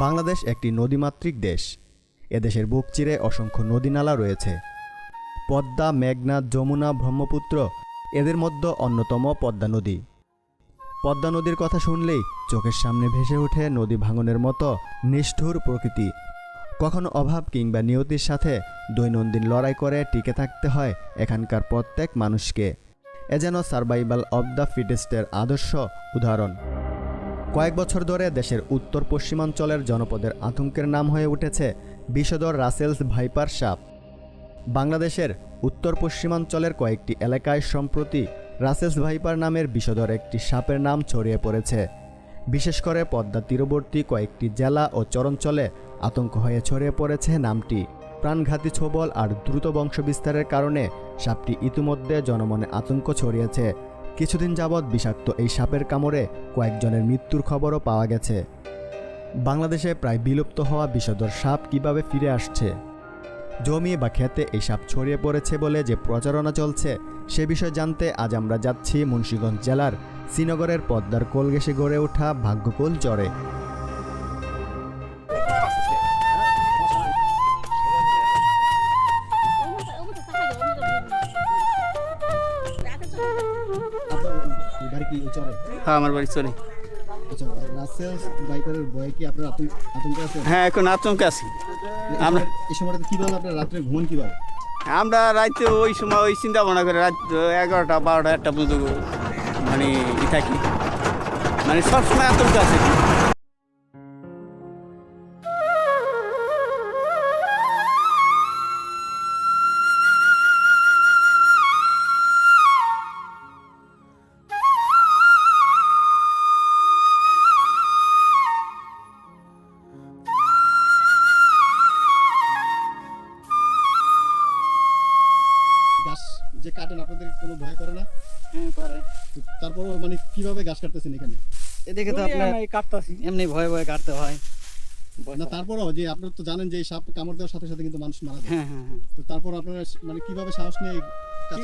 বাংলাদেশ একটি নদীমাতৃক দেশ। এদেশের বুক চিরে অসংখ্য নদীনালা রয়েছে। পদ্মা, মেঘনা, যমুনা, ব্রহ্মপুত্র এদের মধ্যে অন্যতম পদ্মা নদী। পদ্মা নদীর কথা শুনলেই চোখের সামনে ভেসে ওঠে নদী ভাঙনের মতো নিষ্ঠুর প্রকৃতি। কখনো অভাব কিংবা নিয়তির সাথে দৈনন্দিন লড়াই করে টিকে থাকতে হয় এখানকার প্রত্যেক মানুষকে। এ যেন সার্ভাইভাল অব দ্য ফিটেস্টের আদর্শ উদাহরণ। কয়েক বছর ধরে দেশের উত্তর পশ্চিমাঞ্চলের জনপদের আতঙ্কের নাম হয়ে উঠেছে বিষধর রাসেলস ভাইপার সাপ। বাংলাদেশের উত্তর পশ্চিমাঞ্চলের কয়েকটি এলাকায় সম্প্রতি রাসেলস ভাইপার নামের বিষধর একটি সাপের নাম ছড়িয়ে পড়েছে। বিশেষ করে পদ্মা তীরবর্তী কয়েকটি জেলা ও চরঞ্চলে আতঙ্ক হয়ে ছড়িয়ে পড়েছে নামটি। প্রাণঘাতী ছোবল আর দ্রুত বংশবিস্তারের কারণে সাপটি ইতিমধ্যে জনমনে আতঙ্ক ছড়িয়েছে। কিছুদিন যাবৎ বিষাক্ত এই সাপের কামড়ে কয়েকজনের মৃত্যুর খবরও পাওয়া গেছে। বাংলাদেশে প্রায় বিলুপ্ত হওয়া বিষধর সাপ কীভাবে ফিরে আসছে? জমি বা খেতে এই সাপ ছড়িয়ে পড়েছে বলে যে প্রচারণা চলছে, সে বিষয়ে জানতে আজ আমরা যাচ্ছি মুন্সীগঞ্জ জেলার শ্রীনগরের পদ্মার কোলগেসে গড়ে ওঠা ভাগ্যকুল চরে। হ্যাঁ আমার বাড়ি চলে। হ্যাঁ এখন আতঙ্কে আছি। আমরা এই কীভাবে আপনার রাত্রে ঘুমন কীভাবে? আমরা রাতে ওই সময় ওই চিন্তা ভাবনা করে রাত এগারোটা বারোটা একটা পর্যন্ত মানে থাকি। মানে সবসময় আতঙ্ক আছে। মানে কীভাবে গাছ কাটতেছেন এখানে? এদিকে তো আপনার কাটতাছি। এমনি ভয়ে ভয়ে কাটতে হয়। না তারপরও যে আপনারা তো জানেন যে এই সাপ কামড় দেওয়ার সাথে সাথে কিন্তু মানুষ মারা যায়। হ্যাঁ হ্যাঁ হ্যাঁ। তো তারপর আপনারা মানে কীভাবে সাহস নিয়ে কাজ?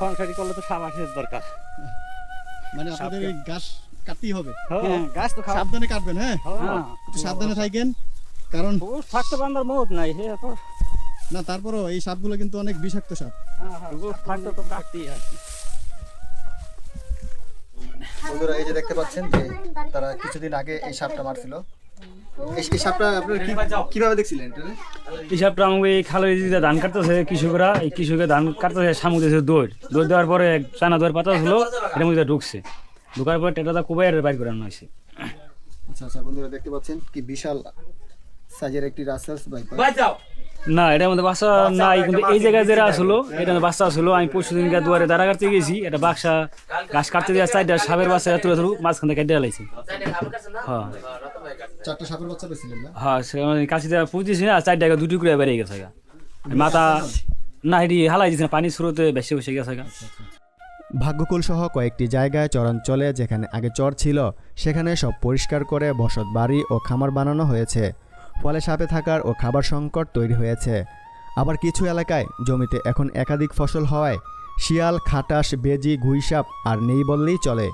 সংসারী করলে তো সাবাসের দরকার। মানে আপনাদের এই কাটতেই হবে। হ্যাঁ গাছ তো সাবধানে কাটবেন হ্যাঁ? হ্যাঁ একটু সাবধানে থাকেন কারণ থাকতে বান্দার মত নাই হে তো না তারপরও এই সাপগুলো কিন্তু অনেক বিষাক্ত সাপ। থাকতে তো কাটতেই বন্ধুরা এই যে দেখতে পাচ্ছেন যে তারা কিছুদিন আগে এই সাপটা মারছিল। এই এই সাপটা আপনারা কীভাবে দেখছিলেন এটা? হিসাবটা আমাকে এই খালের দিকে ধান কাটতেছে কৃষকরা এই কৃষকের ধান কাটতেছে সামু দিয়েছে দৌড়। দৌড় দেওয়ার পরে চানা দৌড় পাতা হলো এটার মধ্যে ঢুকছে। ঢুকার পরে টেটাটা কুবাই বাইর করে আনা হয়েছে। আচ্ছা আচ্ছা বন্ধুরা দেখতে পাচ্ছেন কি বিশাল সাইজের একটি রাসেলস বাইপার না এটার মধ্যে বাচ্চা নাই কিন্তু এই জায়গায় যেটা আসলো এটা বাচ্চা আসলো আমি পরশু দিনকে দুয়ারে দাঁড়া কাটতে গেছি এটা বাক্সা গাছ কাটতে দিয়ে চারটা সাপের বাচ্চা তুলে ধরু মাঝখান থেকে কেটে লাইছি হ্যাঁ। চারটা সাপের বাচ্চা পেয়েছিলেন না? হ্যাঁ সে কাছে পুঁতেছি না চার টাকা দুটি করে বেরিয়ে গেছে গা। মাথা না এটি হালাই দিচ্ছে না পানির স্রোতে বেশি বসে গেছে গা। ভাগ্যকুল সহ কয়েকটি জায়গায় চরাঞ্চলে যেখানে আগে চর ছিল সেখানে সব পরিষ্কার করে বসত বাড়ি ও খামার বানানো হয়েছে। ফলে সাপে থাকার ও খাবার সংকট তৈরি হয়েছে। আবার কিছু এলাকায় জমিতে এখন একাধিক ফসল হওয়ায় শিয়াল খাটাস বেজি ঘুইসাপ আর নেই বললেই চলে।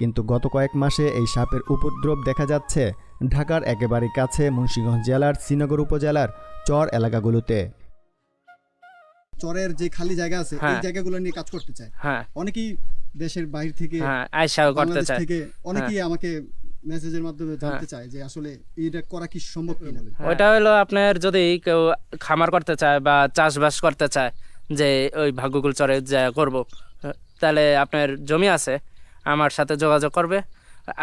কিন্তু গত কয়েক মাসে এই সাপের উপদ্রব দেখা যাচ্ছে ঢাকার একেবারে কাছে মুন্সিগঞ্জ জেলার শ্রীনগর উপজেলার চর এলাকাগুলোতে। চরের যে খালি জায়গা আছে এই হ্যাঁ। জায়গাগুলো নিয়ে কাজ করতে চায়। হ্যাঁ। অনেকেই দেশের বাইরে থেকে হ্যাঁ করতে চায়। থেকে অনেকেই আমাকে মেসেজের মাধ্যমে জানতে চায় যে আসলে এটা করা কি সম্ভব কিনা। ওইটা হলো আপনার যদি কেউ খামার করতে চায় বা চাষবাস করতে চায় যে ওই ভাগ্যকুল চরে যা করব তাহলে আপনার জমি আছে আমার সাথে যোগাযোগ করবে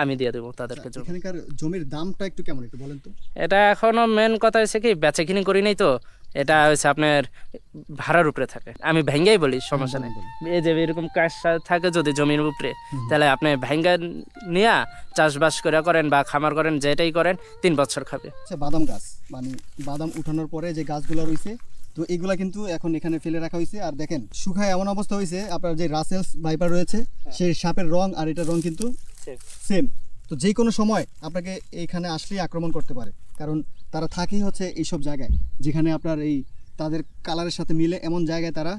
আমি দিয়ে দেবো তাদেরকে এখানকার জমির দামটা একটু কেমন একটু বলেন তো। এটা এখনও মেন কথা হচ্ছে কি বেচে কিনি করি নাই তো এটা হচ্ছে আপনার ভাড়ার উপরে থাকে। আমি ভেঙ্গাই বলি সমস্যা নেই। এই যে এরকম কাজ থাকে যদি জমির উপরে তাহলে আপনি ভেঙ্গা নিয়ে চাষবাস করে করেন বা খামার করেন যেটাই করেন তিন বছর খাবে। আচ্ছা বাদাম গাছ মানে বাদাম উঠানোর পরে যে গাছগুলো রয়েছে তো এগুলা কিন্তু এখন এখানে ফেলে রাখা হয়েছে। আর দেখেন শুকায় এমন অবস্থা হয়েছে আপনার যে রাসেলস ভাইপার রয়েছে সেই সাপের রং আর এটার রং কিন্তু সেম তো যে কোনো সময় আপনাকে এখানে আসলেই আক্রমণ করতে পারে। কারণ তারা থাকেই হচ্ছে এইসব জায়গায়। যেখানে আপনার এই তাদের কালারের সাথে মিলে এমন জায়গায় তারা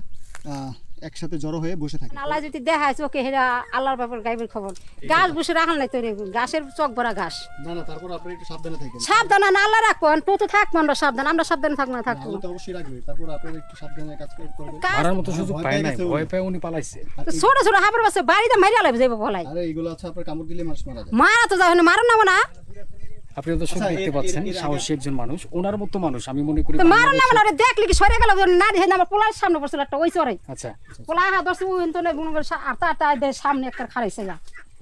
আহ, একসাথে জড়ো হয়ে বসে থাকে। আল্লাহ যদি দেখায় চোখে হেরা আল্লাহর ব্যাপার গাইবের খবর। গাছ বসে রাখান নাই তোর গাছের চোখ ভরা ঘাস। না না তারপর আপনি একটু সাবধানে থাকেন। সাবধান না আল্লাহ রাখব তো তো থাকব আমরা সাবধান আমরা সাবধানে থাকব না থাকব তো অবশ্যই রাখবে। তারপর আপনারা একটু সাবধানে কাজ করবেন। মারার মতো সুযোগ পায় নাই ভয় পেয়ে উনি পালাইছে। ছোট ছোট হাবার বাসে বাড়িতে মারিয়া লাগবে যাইবো বলাই। আরে এইগুলো আছে আপনার কামড় দিলে মানুষ মারা যায়। মারা তো যাবে না মারো না না আপনি দর্শক আচ্ছা, দেখতে পাচ্ছেন সাহসী একজন মানুষ। ওনার মতো মানুষ আমি মনে করি মারো না মানে দেখলি কি? সরে গেল না দেখে আমার পোলার সামনে পড়ছিল একটা ওই চড়াই আচ্ছা। পোলা ধরছে ওই তো মনে করে সামনে একটা খারাইছে যা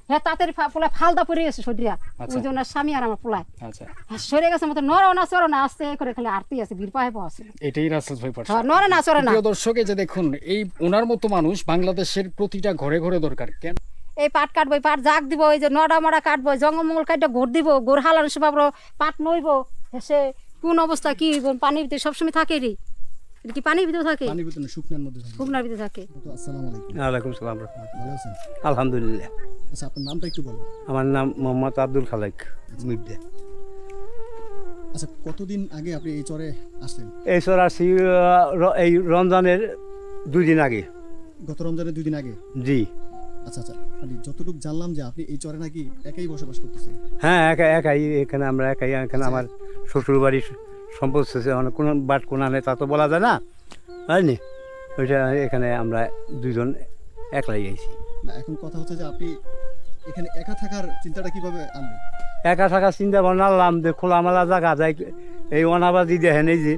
হ্যাঁ তাড়াতাড়ি পোলা ফালদা পড়ে গেছে সরিয়া আচ্ছা। ওই জন্য স্বামী আর আমার পোলায়। আচ্ছা। সরে গেছে মতো নর না চড়ো না আস্তে করে খালি আরতি আছে পাহে পাওয়া এটাই রাসেল পাচ্ছে হ্যাঁ, নরে না চড়ে না। প্রিয় দর্শক যে দেখুন এই ওনার মতো মানুষ বাংলাদেশের প্রতিটা ঘরে ঘরে দরকার। কেন? এই পাট কাটবো এই পাট জাগ দিব এই যে নড়া মড়া কাটবো জঙ্গল মঙ্গল কাটটা ঘোর দিব গোর হালার সব পাট নইব সে কোন অবস্থা কি হইব? পানির ভিতরে সবসময় থাকে রে। এটা কি পানির ভিতরে থাকে? পানির ভিতরে শুকনার মধ্যে থাকে। শুকনার ভিতরে থাকে। তো আসসালামু আলাইকুম। ওয়ালাইকুম সালাম ভালো আছেন? আলহামদুলিল্লাহ। আচ্ছা আপনার নামটা একটু বলুন। আমার নাম মোহাম্মদ আব্দুল খালেক মির্জা আচ্ছা কতদিন আগে আপনি এই চরে আসলেন? এই সর আসছি আহ, র- এই রমজানের দুই দিন আগে। গত রমজানের দুই দিন আগে? জি। আচ্ছা আচ্ছা আমি যতটুকু জানলাম যে আপনি এই চরে নাকি একাই বসবাস করতেছেন। হ্যাঁ একা একাই এখানে আমরা একাই এখানে আমার শ্বশুর বাড়ির সম্পদ শেষে অনেক কোন বাট কোনা নেই তা তো বলা যায় না। হয়নি ওইটা এখানে আমরা দুজন একলাই গেছি না এখন কথা হচ্ছে যে আপনি এখানে একা থাকার চিন্তাটা কীভাবে আনলেন? একা থাকা চিন্তা ভাবনা আনলাম যে খোলামেলা জায়গা যাই এই অনাবাদি দেখেন এই যে।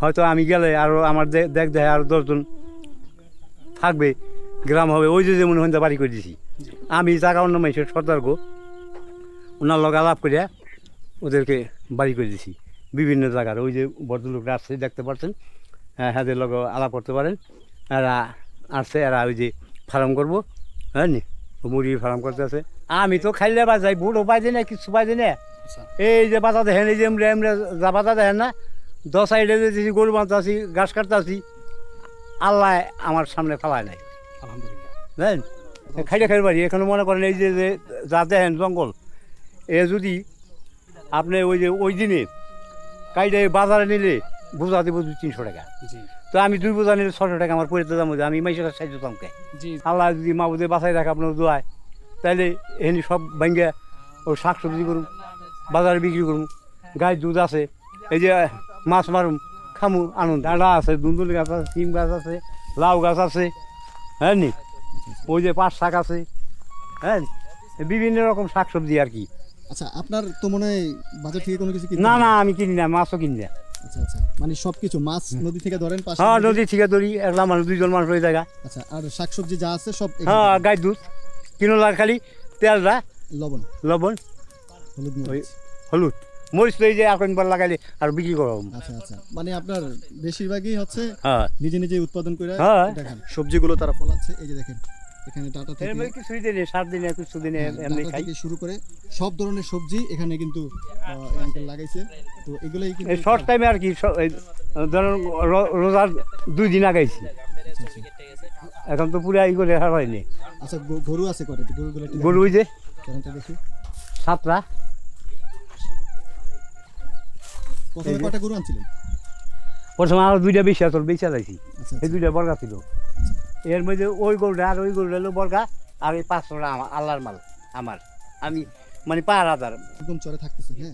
হয়তো আমি গেলে আরও আমার দেখ দেখে আরও দশজন থাকবে। গ্রাম হবে ওই যে যেমন হইতে বাড়ি করে দিছি। আমি জায়গা অন্য মানুষের সতর্ক ওনার লগে আলাপ করিয়া ওদেরকে বাড়ি করে দিছি। বিভিন্ন জায়গার ওই যে ভদ্রলোকরা আসছে দেখতে পাচ্ছেন হ্যাঁ হাদের লগে আলাপ করতে পারেন। এরা আসছে এরা ওই যে ফার্ম করব। হ্যাঁ নি? মুরগির ফার্ম করতে আছে আমি তো খাইলে বাজাই বুড়ো বাজে না কিছু বাজে না। আচ্ছা। এই যে বাতা দেখেন এই যে এমরে এমরে যা বাতা দেখেন না দশ সাইডে যে গরু বাঁধতাছি ঘাস কাটতাছি আল্লাহ আমার সামনে ফেলায় নাই। আলহামদুলিল্লাহ। বুঝলেন খাইতে খাইতে পারি এখানে মনে করেন এই যে যে দেখেন জঙ্গল এ যদি আপনি ওই যে ওই দিনে কাইটে বাজারে নিলে বোঝা দেবো দুই তিনশো টাকা। তো আমি দুই বোঝা নিলে ছশো টাকা আমার পড়ে দাম আমি মাইশের সাহায্য দামকে আল্লাহ যদি মাবুদে বাসায় রাখে আপনার দোয়ায় তাহলে এখানে সব ভেঙে ও শাক সবজি করুন বাজারে বিক্রি করুন গায়ে দুধ আছে এই যে মাছ মারুম খামু আনুন ডাঁড়া আছে দুন্দুল গাছ আছে সিম গাছ আছে লাউ গাছ আছে হ্যাঁ নি? ওই যে পাট শাক আছে হ্যাঁ বিভিন্ন রকম শাক সবজি আর কি। আচ্ছা আপনার তো মনে হয় বাজার থেকে কোনো কিছু না না আমি কিনি না মাছও কিনি না। আচ্ছা আচ্ছা মানে সবকিছু মাছ নদী থেকে ধরেন পাশে হ্যাঁ নদী- থেকে ধরি একলা মানুষ দুইজন মানুষ ওই জায়গা। আচ্ছা আর শাকসবজি যা আছে সব হ্যাঁ গাই দুধ কিনোলার খালি তেলটা লবণ। লবণ হলুদ হলুদ। মরিচ তো এই যে এখন বার লাগাইলে আর বিক্রি করো আচ্ছা আচ্ছা। মানে আপনার বেশিরভাগই হচ্ছে হ্যাঁ। নিজে নিজে উৎপাদন করে হ্যাঁ। দেখান। সবজিগুলো তারা ফলাচ্ছে এই যে দেখেন এখানে ডাটা থেকে কিছুই দিনে সাত দিনে কিছু দিনে হ্যাঁ, এমনি খাই। শুরু করে সব ধরনের সবজি এখানে কিন্তু লাগাইছে। তো এগুলোই কিন্তু শর্ট টাইমে আর কি ধরুন রোজার দুই দিন আগাইছি। এখন তো পুরো ই করে হারাইনি আচ্ছা গরু আছে কটা গরু ওই যে সাতটা। প্রথমে কটা গরু আনছিলেন? প্রথমে আরও দুইটা বেশি আসল বেশি লাইছি আচ্ছা এই দুইটা বর্গা ছিল। এর মধ্যে ওই গরুটা আর ওই গরুটা হলো বর্গা আর এই পাঁচশোটা আমার আল্লাহর মাল আমার। আমি মানে পার হাজার একদম চরে থাকতেছে হ্যাঁ?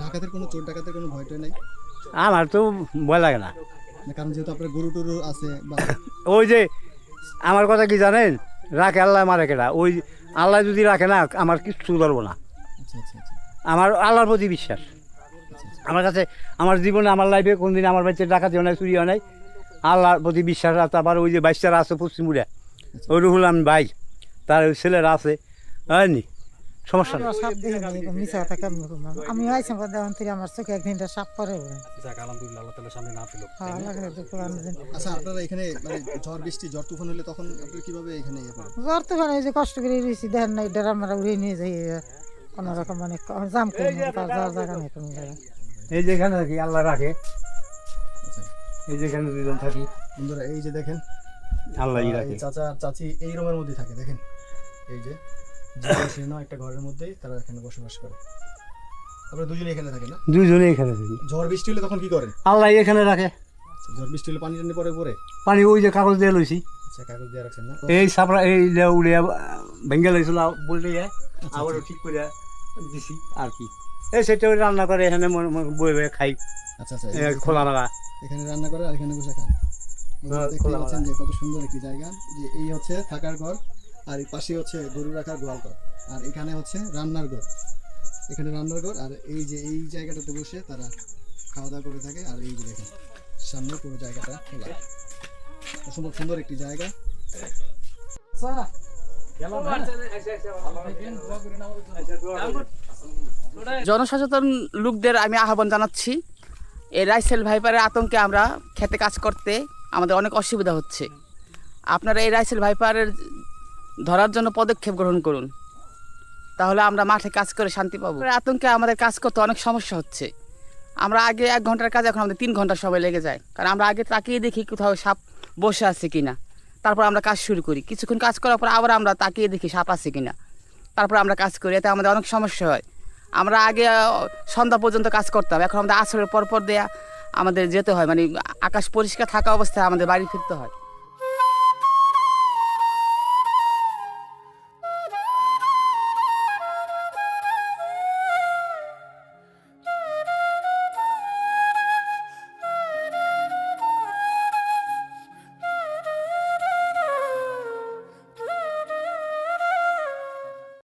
ডাকাতের কোনো চোর ডাকাতের কোনো ভয় টয় নাই? আমার তো ভয় লাগে না। কারণ যেহেতু আপনার গরু টরু আছে ওই যে আমার কথা কি জানেন? রাখে আল্লাহ মারে কেটা ওই আল্লাহ যদি রাখে না আমার কিচ্ছু ধরবো না। আচ্ছা আচ্ছা আচ্ছা। আমার আল্লাহর প্রতি বিশ্বাস। আমার কাছে আমার জীবনে আমার লাইফে কোনদিন আমার বাচ্চা ডাকাতি হয় নাই চুরি হয় নাই। আল্লাহর প্রতি বিশ্বাস আছে আবার ওই যে বাইশটারা আছে পশ্চিমুড়া ওই রুহুল আমি ভাই তার ওই ছেলেরা আছে হয়নি সমস্যা আমি দেওয়ান থেকে আমার চোখে সাপ পরে হ্যাঁ আচ্ছা আপনারা এখানে মানে ঝড় বৃষ্টি ঝড় তুফান হলে তখন আপনারা কীভাবে এখানে ইয়ে ওই যে কষ্ট করে রয়েছি দেখেন নাই ডেরা মারা উড়িয়ে নিয়ে যাই কোনো রকম মানে জাম করে তার জায়গা নেই কোনো জায়গা এই যেখানে থাকি আল্লাহ রাখে। আচ্ছা এই যেখানে দুজন থাকি। বন্ধুরা এই যে দেখেন আল্লাহই রাখে। চাচা চাচি এই রুমের মধ্যে থাকে দেখেন। এই যে শীর্ণ একটা ঘরের মধ্যেই তারা এখানে বসবাস করে। আপনারা দুজনে এখানে থাকেন না? দুজনে এখানে থাকি। ঝড় বৃষ্টি হলে তখন কি করেন? আল্লাহ এখানে রাখে। ঝড় বৃষ্টি হলে পানি টানি পরে পরে? পানি ওই যে কাগজ দিয়ে লইছি। আচ্ছা কাগজ দিয়ে রাখছেন না? এই সাপড়া এই লে উড়িয়া ভেঙ্গে লইছিল বললে আবার ঠিক করে দিছি আর কি। এই সেটা ওই রান্না করে এখানে বয়ে বয়ে খাই। আচ্ছা আচ্ছা খোলা লাগা এখানে রান্না করে আর এখানে বসে খান। হ্যাঁ, দেখতে পাচ্ছেন যে কত সুন্দর একটি জায়গা যে এই হচ্ছে থাকার ঘর আর এই পাশে হচ্ছে গরু রাখার গোয়াল ঘর। আর এখানে হচ্ছে রান্নার ঘর। এখানে রান্নার ঘর আর এই যে এই জায়গাটাতে বসে তারা খাওয়া দাওয়া করে থাকে আর এই যে দেখেন সামনে পুরো জায়গাটা খোলা। অসম্ভব সুন্দর একটি জায়গা। জনসচেতন লোকদের আমি আহ্বান জানাচ্ছি এই রাইসেল ভাইপারের আতঙ্কে আমরা খেতে কাজ করতে আমাদের অনেক অসুবিধা হচ্ছে। আপনারা এই রাইসেল ভাইপারের ধরার জন্য পদক্ষেপ গ্রহণ করুন। তাহলে আমরা মাঠে কাজ করে শান্তি পাবো। আতঙ্কে আমাদের কাজ করতে অনেক সমস্যা হচ্ছে। আমরা আগে এক ঘণ্টার কাজ এখন আমাদের তিন ঘণ্টা সময় লেগে যায়। কারণ আমরা আগে তাকিয়ে দেখি কোথাও সাপ বসে আছে কিনা। তারপর আমরা কাজ শুরু করি। কিছুক্ষণ কাজ করার পর আবার আমরা তাকিয়ে দেখি সাপ আছে কিনা। তারপর আমরা কাজ করি, এতে আমাদের অনেক সমস্যা হয়। আমরা আগে সন্ধ্যা পর্যন্ত কাজ করতাম, এখন আমাদের আসরের পরপর পর দেয়া আমাদের যেতে হয়। মানে আকাশ পরিষ্কার থাকা অবস্থায় আমাদের বাড়ি ফিরতে হয়।